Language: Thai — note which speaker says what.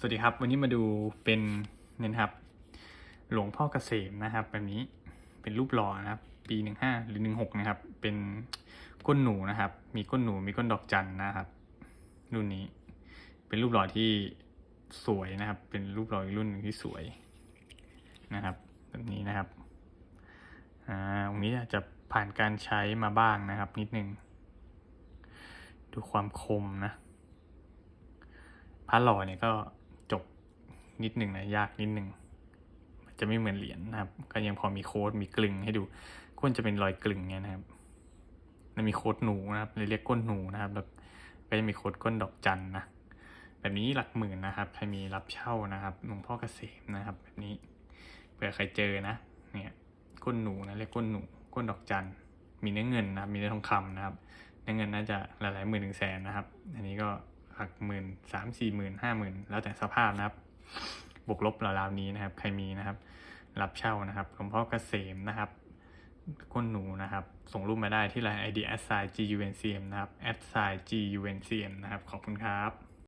Speaker 1: สวัสดีครับ วันนี้มาดูเป็นเนี่ยครับ หลวงพ่อเกษมนะครับ แบบนี้เป็นรูปหล่อนะครับ ปีหนึ่งห้าหรือหนึ่งหกนะครับ เป็นก้นหนูนะครับ มีก้นหนูมีก้นดอกจันนะครับ รุ่นนี้ เป็นรูปหล่อที่สวยนะครับ เป็นรูปหล่ออีกรุ่นหนึ่งที่สวยนะครับ แบบนี้นะครับอ่าตรงนี้อาจจะผ่านการใช้มาบ้างนะครับ นิดนึงดูความคมนะพระหล่อเนี่ยก็ นิดหนึ่งนะยากนิดหนึ่งจะไม่เหมือนเหรียญนะครับ ก็ยังพอมีโค้ดมีกลึงให้ดูก้นจะเป็นรอยกลึงเนี่ยนะครับแล้วมีโค้ดหนูนะครับเรียกก้นหนูนะครับ แล้วก็จะมีโค้ดก้นดอกจันนะแบบนี้หลักหมื่นนะครับใครมีรับเช่านะครับหลวงพ่อเกษมนะครับ แบบนี้เผื่อใครเจอนะ เนี่ยก้นหนูนะเรียกก้นหนูก้นดอกจันมีเนื้อเงินนะครับ มีเนื้อทองคำนะครับ เนื้อเงินน่าจะหลายๆหมื่นถึงแสนนะครับ อันนี้ก็หลักหมื่นสามสี่หมื่นห้าหมื่นแล้วแต่สภาพนะครับ บวกลบราวๆนี้นะครับ ใครมีนะครับ รับเช่านะครับหลวงพ่อเกษมนะครับก้นหนูนะครับ ส่งรูปมาได้ที่ไลน์ ID s i g u n c m นะครับ s i g u n c m นะครับ ขอบคุณครับ